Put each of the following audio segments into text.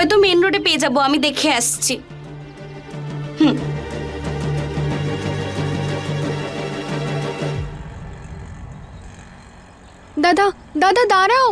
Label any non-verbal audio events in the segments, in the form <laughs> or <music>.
হয়তো মেন রোডে পেয়ে যাব আমি দেখে আসছি। হুম। দাদা দাদা দাঁড়াও।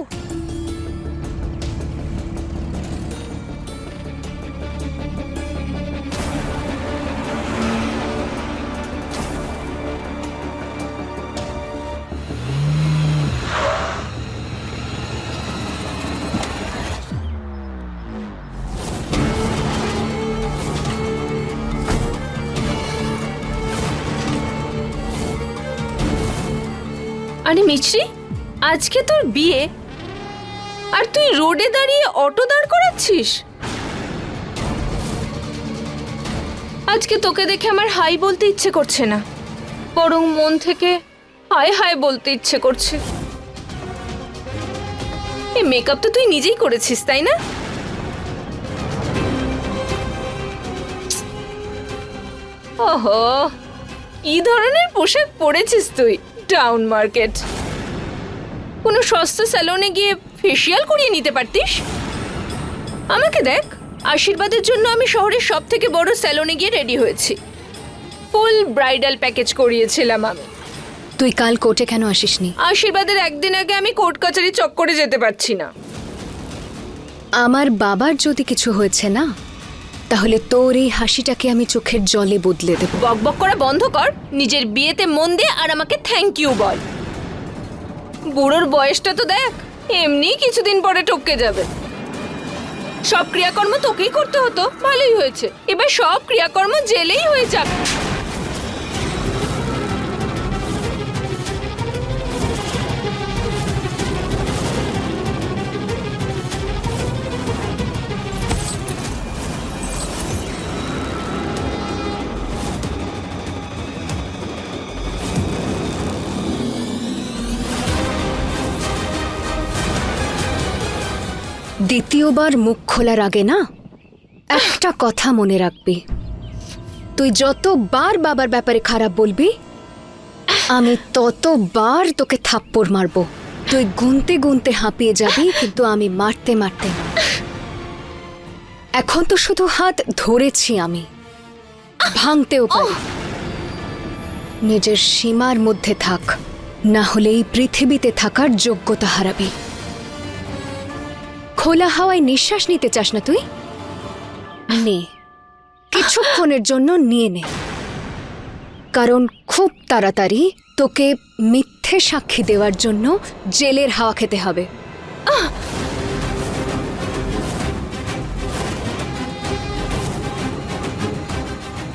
আরে মিছরি, আজকে তোর বিয়ে। আর তুই রোডে দাঁড়িয়ে অটো দাঁড় করাচ্ছিস? আজকে তোকে দেখে আমার হাই বলতে ইচ্ছে করছে না, বরং মন থেকে হায় হায় বলতে ইচ্ছে করছে। এই মেকআপ তো তুই নিজেই করেছিস, তাই না? ওহো কি ধরনের পোশাক পরেছিস তুই। Town market. কোনো সস্তা স্যালনে গিয়ে ফেসিয়াল করিয়ে নিতে পারতিস? আমাকে দেখ আশীর্বাদের জন্য আমি শহরের সব থেকে বড় স্যালনে গিয়ে রেডি হয়েছি। ফুল ব্রাইডাল প্যাকেজ করিয়েছিলাম আমি। তুই কাল কোর্টে কেন আসিসনি? আশীর্বাদের একদিন আগে আমি কোর্ট কাছারি চক্করে যেতে পারছি না। আমার বাবার যদি কিছু হয়েছে না তাহলে তোর এই হাসিটাকে আমি চোখের জলে বদলে দেব। বকবক করা বন্ধ কর, নিজের বিয়েতে মন দে আর আমাকে থ্যাংক ইউ বল। বুড়োর বয়সটা তো দেখ এমনি কিছুদিন পরে টপকে যাবে। সব ক্রিয়াকর্ম তোকেই করতে হতো, ভালোই হয়েছে। এবার সব ক্রিয়াকর্ম জেলেই হয়ে যাবে। দ্বিতীয়বার মুখ খোলার আগে না, একটা কথা মনে রাখবি। তুই যতবার বাবার ব্যাপারে খারাপ বলবি, আমি ততবার তোকে থাপ্পড় মারবো। তুই গুনতে গুনতে হাঁপিয়ে যাবি, কিন্তু আমি মারতে মারতে। এখন তো শুধু হাত ধরেছি আমি। ভাঙতেও পারি। নিজের সীমার মধ্যে থাক, না হলে এই পৃথিবীতে থাকার যোগ্যতা হারাবি। খোলা হাওয়ায় নিঃশ্বাস নিতে চাস না তুই? নে, কিছুক্ষণের জন্য নিয়ে নে। কারণ খুব তাড়াতাড়ি তোকে মিথ্যে সাক্ষী দেওয়ার জন্য জেলের হাওয়া খেতে হবে।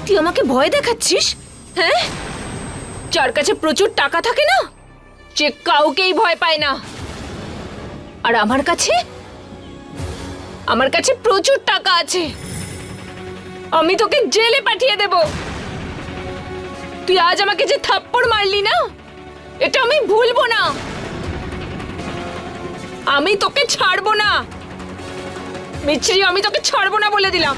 তুই আমাকে ভয় দেখাচ্ছিস? হ্যাঁ? যার কাছে প্রচুর টাকা থাকে না, যে কাউকেই ভয় পায় না। আর আমার কাছে? আমার কাছে প্রচুর টাকা আছে। আমি তোকে জেলে পাঠিয়ে দেব। তুই আজ আমাকে যে থাপ্পড় মারলি না, এটা আমি ভুলবো না। আমি তোকে ছাড়বো না। মিছরি আমি তোকে ছাড়বো না বলে দিলাম।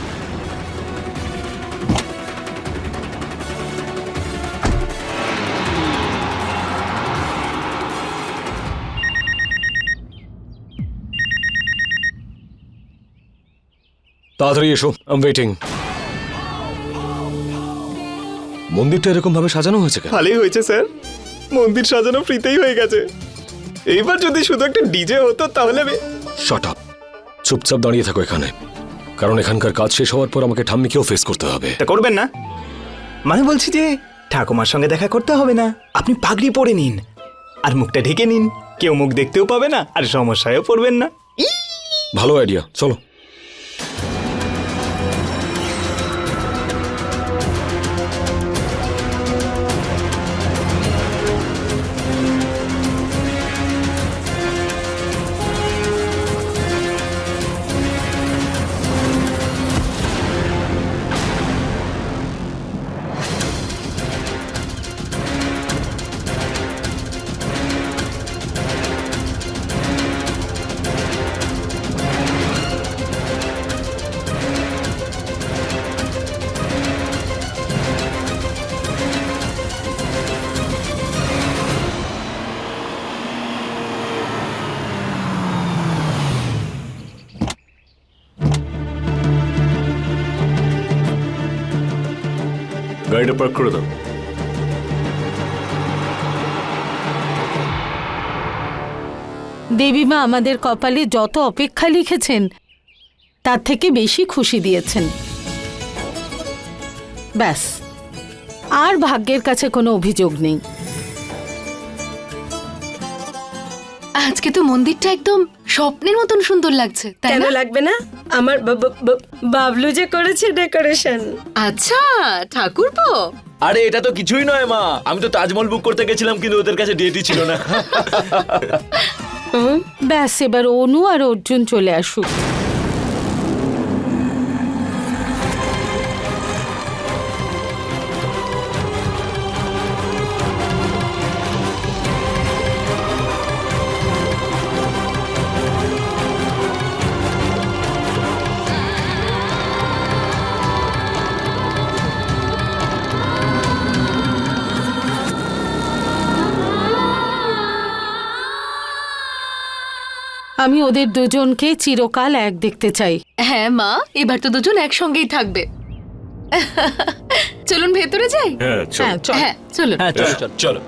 তাড়াতাড়ি এসো আম ওয়েটিং মন্দিরটা এরকম ভাবে সাজানো হয়েছে কেন? ভালোই হয়েছে স্যার। মন্দির সাজানো ফ্রিতেই হয়ে গেছে। এইবার যদি শুধু একটা ডিজে হতো তাহলে আমি শট আপ চুপচাপ দাঁড়িয়ে থাকো এখানে। কারণ এখানকার কাজ শেষ হওয়ার পর আমাকে ঠাম্মিকেও ফেস করতে হবে। তা করবেন না। মানে বলছি যে ঠাকুমার সঙ্গে দেখা করতে হবে না। আপনি পাগড়ি পরে নিন। আর মুখটা ঢেকে নিন। কেউ মুখ দেখতেও পাবে না আর সমস্যায়ও পড়বেন না। ভালো আইডিয়া চলো। গাড়িটা পার্ক করে দাও দেবীমা আমাদের কপালে যত অপেক্ষা লিখেছেন, তার থেকে বেশি খুশি দিয়েছেন। ব্যাস, আর ভাগ্যের কাছে কোনো অভিযোগ নেই। আজকে তো মন্দিরটা একদম স্বপ্নের মতন সুন্দর লাগছে তাই কেন না? লাগবে না? আমার বা- বা- বা- বাবলু যে করেছে ডেকোরেশন। আচ্ছা ঠাকুরপো আরে এটা তো কিছুই নয় মা। আমি তো তাজমহল বুক করতে গেছিলাম কিন্তু ওদের কাছে ডেটই ছিল না। ব্যাস এবার অনু আর অর্জুন চলে আসুক। আমি ওদের দুজনকে চিরকাল এক দেখতে চাই। হ্যাঁ মা এবার তো দুজন একসঙ্গেই থাকবে। চলুন ভেতরে যাই? হ্যাঁ চল। হ্যাঁ চল। হ্যাঁ চলুন। হ্যাঁ চলো চলো।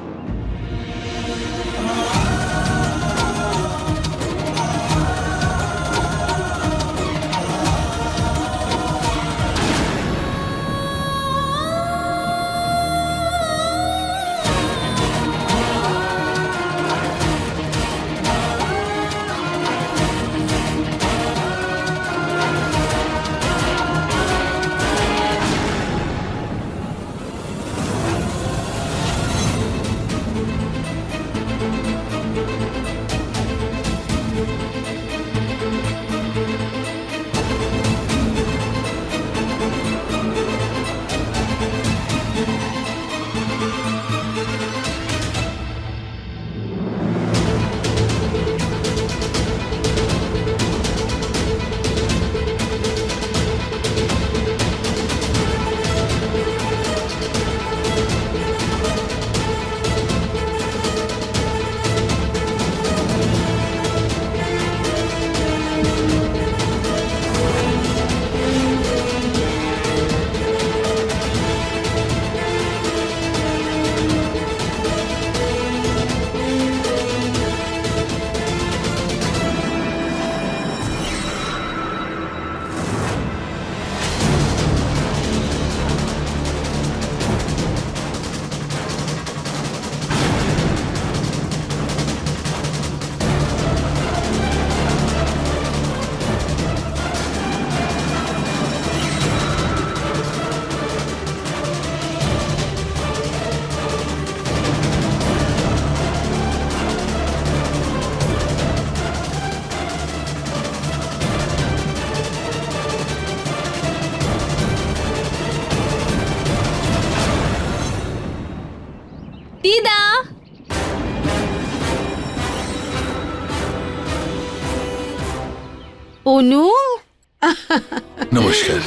নমস্কার।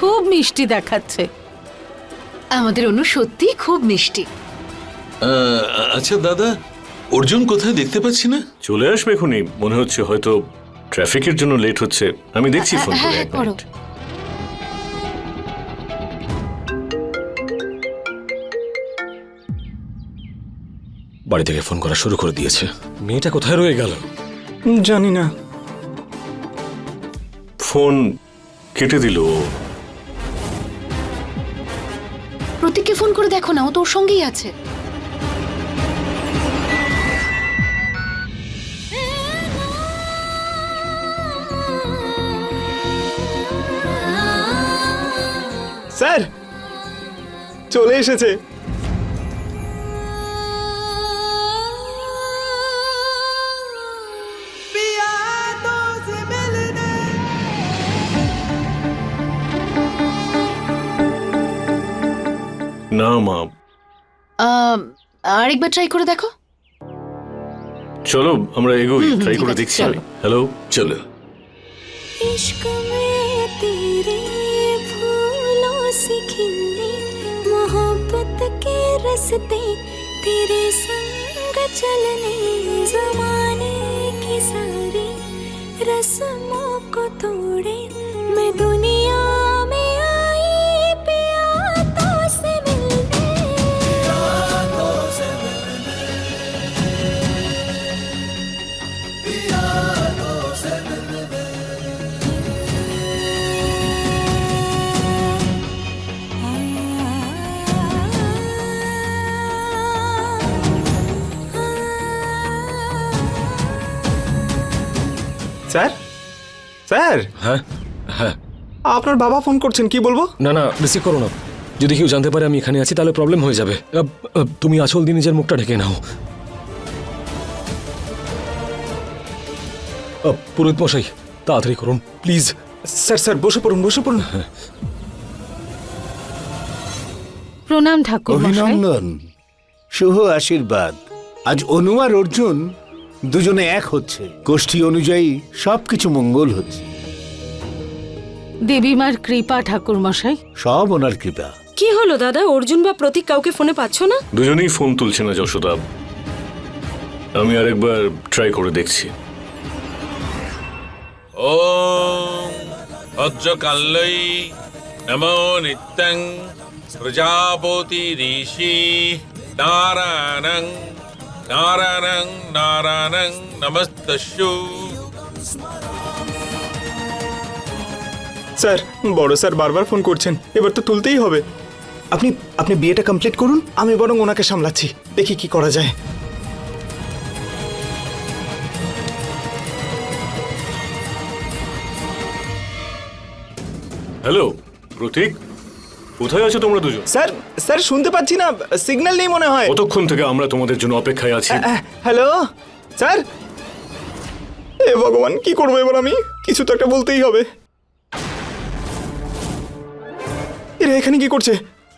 খুব মিষ্টি দেখাচ্ছে। আমাদের অনু সত্যি খুব মিষ্টি। আহ, আচ্ছা দাদা অর্জুন কোথায় দেখতে পাচ্ছি না? চলে আসবে এখনই। মনে হচ্ছে হয়তো ট্রাফিকের জন্য লেট হচ্ছে। আমি দেখছি ফোন করে হ্যাঁ এক করো মিনিট। বাড়ি থেকে ফোন করা শুরু করে দিয়েছে। মেয়েটা কোথায় রয়ে গেল? জানি না। ফোন কেটে দিল প্রতীককে ফোন করে দেখো না ও তোর সঙ্গেই আছে। স্যার চলে এসেছে। না মা আম, আরেকবার ট্রাই করে দেখো চলো আমরা এগোই ট্রাই করে আছে, দেখছি চলো। হ্যালো চলো इश्क में तेरे फूलों से खिलने मोहब्बत के रस्ते तेरे संग चलने जमाने की सारी रस्मों স্যার। হ্যাঁ হ্যাঁ। আপনার বাবা ফোন করছেন কি বলব? না না রিসিভ করো না। যদি কেউ জানতে পারে আমি এখানে আছি তাহলে প্রবলেম হয়ে যাবে। তুমি আসল দিয়ে নিজের মুখটা ঢেকে নাও। পুরোহিত মশাই তাড়াতাড়ি করুন প্লিজ স্যার স্যার বসে পড়ুন বসে পড়ুন। প্রণাম ঠাকুর অভিনন্দন। শুভ আশীর্বাদ। আজ অনু আর অর্জুন দুজনে এক হচ্ছে। গোষ্ঠী অনুযায়ী সবকিছু মঙ্গল হচ্ছে। দেবীমার কৃপা ঠাকুর মশাই সব ওনার কৃপা। কি হলো দাদা? অর্জুন বা প্রতীক কাউকে ফোনে পাচ্ছ না? দুজনেই ফোন তুলছে না যশোদা। আমি আরেকবার ট্রাই করে দেখছি। ওম ভদ্রকাল্লৈ নমো নিত্যং প্রজাপতি ঋষি নারায়ণং নারায়ণং নারায়ণং নমস্তস্যু। স্যার বড় স্যার বারবার ফোন করছেন। এবার তো তুলতেই হবে। আপনি আপনি বিয়েটা কমপ্লিট করুন আমি বরং ওনাকে সামলাচ্ছি। দেখি কি করা যায়। হ্যালো প্রতীক? কোথায় আছো তোমরা দুজন? স্যার স্যার শুনতে পাচ্ছি না সিগন্যাল নেই মনে হয়। কতক্ষণ থেকে আমরা তোমাদের জন্য অপেক্ষায় আছি? হ্যালো? স্যার? এ ভগবান কি করব এবার আমি? কিছু তো একটা বলতেই হবে। এখানে কি করছে?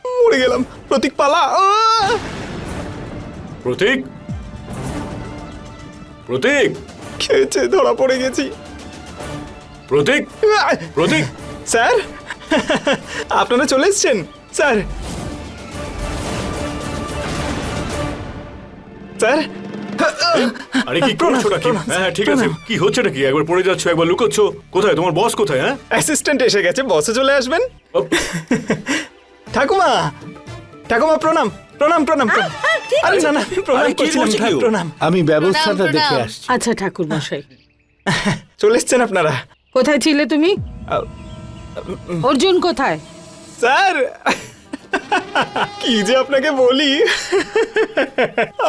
মরে গেলাম। প্রতীক পালা। প্রতীক? প্রতীক? খেয়েছে ধরা পড়ে গেছি। প্রতীক? প্রতীক? স্যার? আপনারা চলে এসছেন? স্যার? স্যার? আরে কি করছ নাকি? প্রণাম, হ্যাঁ হ্যাঁ, ঠিক আছে। কি হচ্ছে নাকি? একবার পড়ে যাচ্ছ একবার লুকোচ্ছ। কোথায়? তোমার বস কোথায় হ্যাঁ? অ্যাসিস্ট্যান্ট এসে গেছে বসে চলে আসবেন? ঠাকুমা! ঠাকুমা প্রণাম। প্রণাম প্রণাম প্রণাম। আরে না না প্রণাম করছিলাম প্রণাম। আমি ব্যবস্থাটা দেখে আসছি। আচ্ছা ঠাকুর মশাই <laughs> চলে এসছেন আপনারা। কোথায় ছিলে তুমি? অর্জুন কোথায়? স্যার! <laughs> কি যে আপনাকে বলি?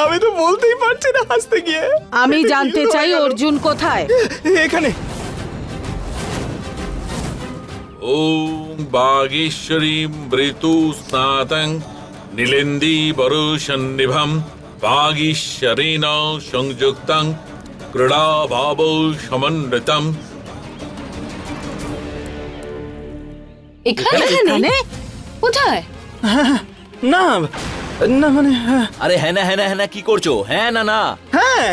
আমি তো বলতেই পারছি না হাসতে গিয়ে। আমি জানতে চাই অর্জুন কোথায়? এখানে। ওম বাগীশ্বরীম মৃতু স্নাতং নীলেন্দি বরুষন্নিভম বাগীশ্বরেণ সংযুক্তং ক্রীড়া ভাব সমন্বিতম এখানে? কোথায়? না না মানে হ্যাঁ। আরে হ্যাঁ না হ্যাঁ না হ্যাঁ না কি করছ? হ্যাঁ না না। হ্যাঁ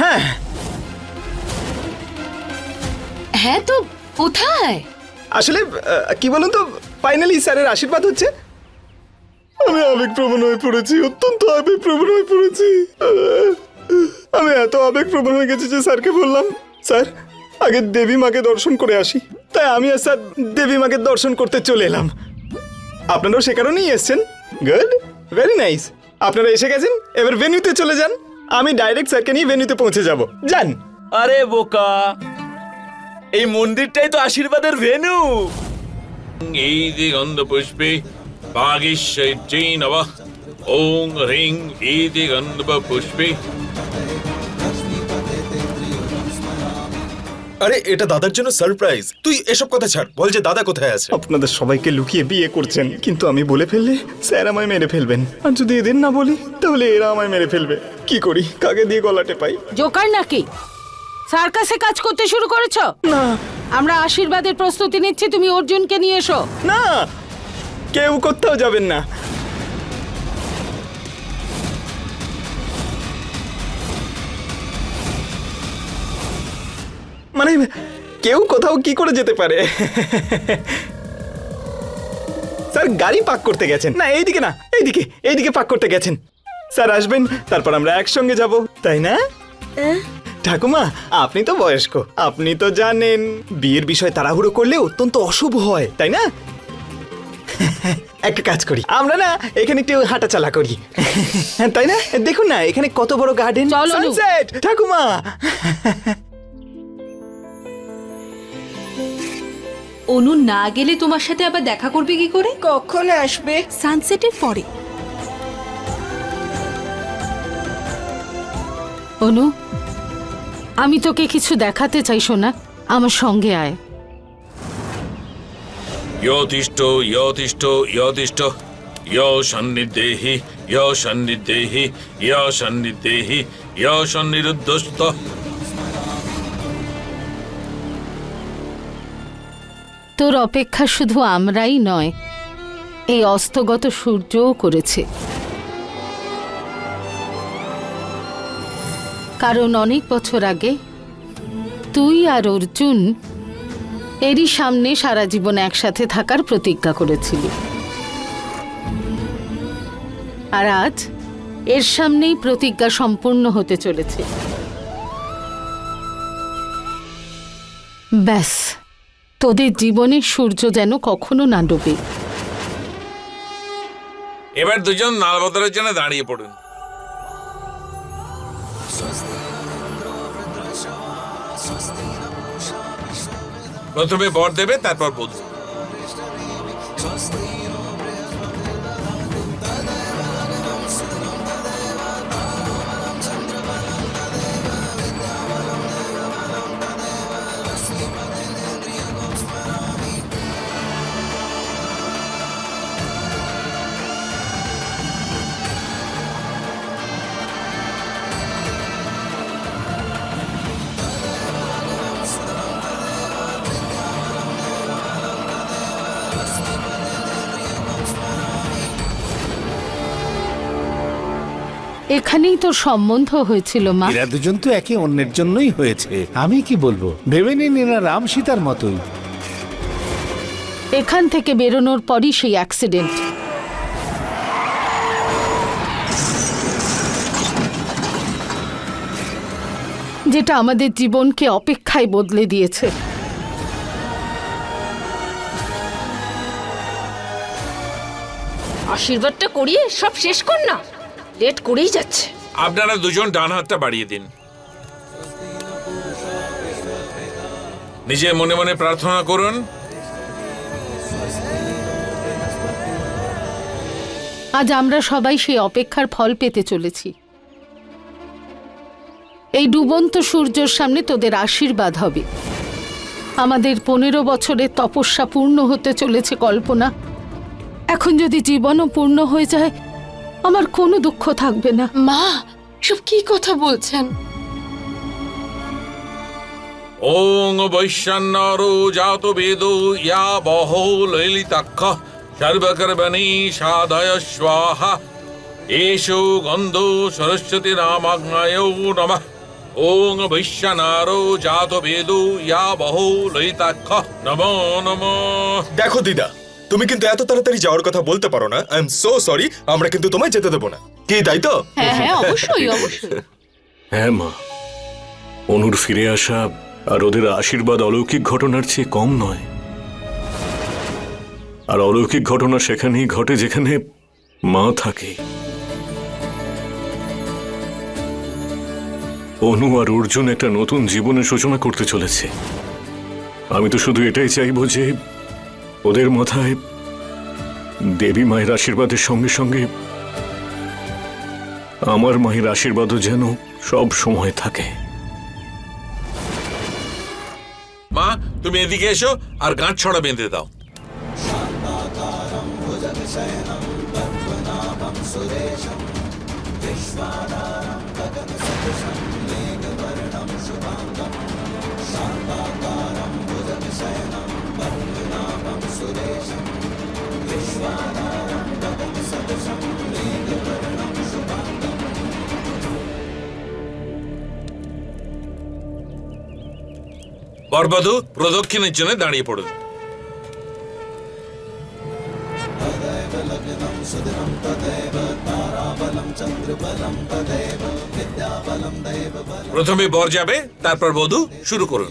হ্যাঁ। হ্যাঁ তো কোথায়? আসলে কি বলুন তো ফাইনালি স্যারের আশীর্বাদ হচ্ছে। আমি আবেগপ্রবণ হয়ে পড়েছি অত্যন্ত আবেগপ্রবণ হয়ে পড়েছি। আমি এত আবেগপ্রবণ হয়ে গেছি যে স্যারকে বললাম স্যার আগে দেবী মাকে দর্শন করে আসি। তাই আমি আর স্যার দেবী মাকে দর্শন করতে চলে এলাম। আপনারাও সে কারণেই এসছেন। গুড ভেরি নাইস আপনারা এসে গেছেন এবার ভেন্যুতে চলে যান। আমি ডাইরেক্ট স্যারকে নিয়ে ভেন্যুতে পৌঁছে যাব। যান। আরে বোকা। এই মন্দিরটাই তো আশীর্বাদের ভেনু এই যে গন্ধ পুষ্পে বাগীশ্বরী নব ওং হ্রিং এই যে গন্ধ পুষ্পে আরে এটা দাদার জন্য সারপ্রাইজ তুই এসব কথা ছাড় বল যে দাদা কোথায় আছে। আপনাদের সবাইকে লুকিয়ে বিয়ে করছেন কিন্তু আমি বলে ফেললে স্যার আমায় মেরে ফেলবেন। আর যদি এদের না বলি তাহলে এরা আমায় মেরে ফেলবে। কি করি কাকে দিয়ে গলাটে পাই? জোকার নাকি? সার্কাসে কাজ করতে শুরু করেছ? না। আমরা আশীর্বাদের প্রস্তুতি নিচ্ছি তুমি অর্জুনকে নিয়ে এসো। না কেউ কোথাও যাবেন না। মানে কেউ কোথাও কি করে যেতে পারে? স্যার গাড়ি পাক করতে গেছেন। না এইদিকে না এইদিকে এইদিকে পাক করতে গেছেন। স্যার আসবেন তারপর আমরা একসঙ্গে যাব তাই না? ঠাকুমা আপনি তো বয়স্ক আপনি তো জানেন বিয়ের বিষয় তাড়াহুড়ো করলে অত্যন্ত অশুভ হয় তাই না? একটা কাজ করি আমরা না এখানে একটু হাঁটা চালা করি। তাই না? দেখুন না এখানে কত বড় গার্ডেন ঠাকুমা! অনু না গেলে তোমার সাথে আবার দেখা করবে কি করে? কখন আসবে? সানসেটের পরে। অনু আমি তোকে কিছু দেখাতে চাই সোনা। আমার সঙ্গে আয়। ইয়তিষ্ঠ ইয়তিষ্ঠ ইয়তিষ্ঠ। ইয় সন্নিদেহি ইয় সন্নিদেহি ইয় সন্নিদেহি ইয় সন্নিরুদ্ধস্থ তোর অপেক্ষা শুধু আমরাই নয়, এই অস্তগত সূর্যও করেছে। কারণ অনেক বছর আগে তুই আর অর্জুন এরই সামনে সারা জীবন একসাথে থাকার প্রতিজ্ঞা করেছিলি। আর আজ এর সামনেই প্রতিজ্ঞা সম্পূর্ণ হতে চলেছে। ব্যাস। তোদের জীবনে সূর্য যেন কখনো না ডোবে। এবার দুজন নালবদরের জন্য দাঁড়িয়ে পড়ুন। প্রথমে বর দেবে, তারপর বধূ। এখানেই তোর সম্বন্ধ হয়েছিল মা। এরা দুজন তো একে অন্যের জন্যই হয়েছে। আমি কি বলব? ভেবে নিন এরা রাম সীতার মতোই। এখান থেকে বেরোনোর পরই সেই অ্যাক্সিডেন্ট যেটা আমাদের জীবনকে অপেক্ষায় বদলে দিয়েছে। আশীর্বাদটা করিয়ে সব শেষ কর না। লেট করেই যাচ্ছে। আপনারা দুজন ডান হাতটা বাড়িয়ে দিন। নিজে মনে মনে প্রার্থনা করুন। আজ আমরা সবাই সেই অপেক্ষার ফল পেতে চলেছি। এই ডুবন্ত সূর্যের সামনে তোদের আশীর্বাদ হবে। আমাদের পনেরো বছরের তপস্যা পূর্ণ হতে চলেছে কল্পনা। এখন যদি জীবনও পূর্ণ হয়ে যায় আমার কোনো দুঃখ থাকবে না। মা সব কি কথা বলছেন? ওং বৈশ্যান্নরো জাত বেদ ইয়া বহো ললিতাক্ষ সর্বকর্মণি সাধয় স্বাহা এষো গন্ধ সরস্বতী নামাগ্নায় নমঃ। ওং বৈশ্যানারো জাত বেদ ইয়া বহো ললিতাক্ষ। নমো নমঃ। দেখো দিদা তুমি কিন্তু এত তাড়াতাড়ি যাওয়ার কথা বলতে পারো না। আই এম সো সরি আমরা কিন্তু তোমায় যেতে দেবো না। কি তাই তো? হ্যাঁ হ্যাঁ অবশ্যই অবশ্যই। হ্যাঁ মা। অনুর ফিরে আসা আর ওদের আশীর্বাদ অলৌকিক ঘটনার চেয়ে কম নয়। আর অলৌকিক ঘটনা সেখানেই ঘটে যেখানে মা থাকে। অনু আর অর্জুন একটা নতুন জীবনের সূচনা করতে চলেছে। আমি তো শুধু এটাই চাইব যে ওদের মাথায় দেবী মায়ের আশীর্বাদের সঙ্গে সঙ্গে আমার মায়ের আশীর্বাদও যেন সব সময় থাকে। মা, তুমি এদিকে এসো আর গাঁট ছড়া বেঁধে দাও। বরবধূ প্রদক্ষিণের জন্য দাঁড়িয়ে পড়ুন। প্রথমে বর যাবে, তারপর বধূ, শুরু করুন।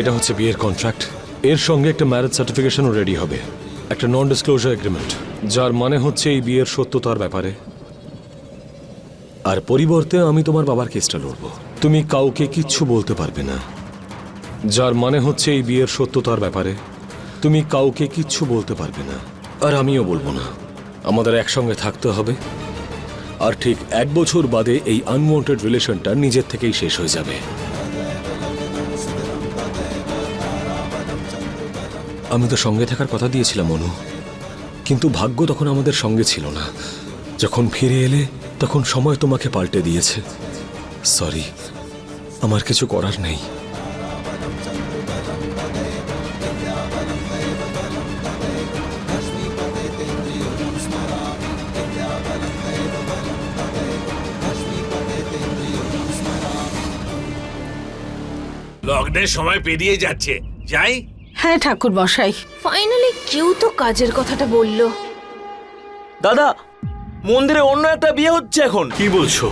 এটা হচ্ছে বিয়ের কন্ট্রাক্ট এর সঙ্গে একটা ম্যারেজ সার্টিফিকেশনও রেডি হবে। একটা নন ডিসক্লোজার এগ্রিমেন্ট যার মানে হচ্ছে এই বিয়ের সত্যতার ব্যাপারে আর পরিবর্তে আমি তোমার বাবার কেসটা লড়ব। তুমি কাউকে কিচ্ছু বলতে পারবে না। যার মানে হচ্ছে এই বিয়ের সত্যতার ব্যাপারে। তুমি কাউকে কিচ্ছু বলতে পারবে না। আর আমিও বলব না। আমাদের একসঙ্গে থাকতে হবে। আর ঠিক এক বছর বাদে এই আনওয়ান্টেড রিলেশনটা নিজের থেকেই শেষ হয়ে যাবে। আমি তো সঙ্গে থাকার কথা দিয়েছিলাম, অনু। কিন্তু ভাগ্য তখন আমাদের সঙ্গে ছিল না। যখন ফিরে এলে তখন সময় তোমাকে পাল্টে দিয়েছে। সরি আমার কিছু করার নেই। লগ্নের সময় পেরিয়ে যাচ্ছে। যাই। হ্যাঁ ঠাকুর মশাই ফাইনালি কেউ তো কাজের কথাটা বলল। দাদা মন্দিরে অন্য একটা বিয়ে হচ্ছে এখন। কি বলছো?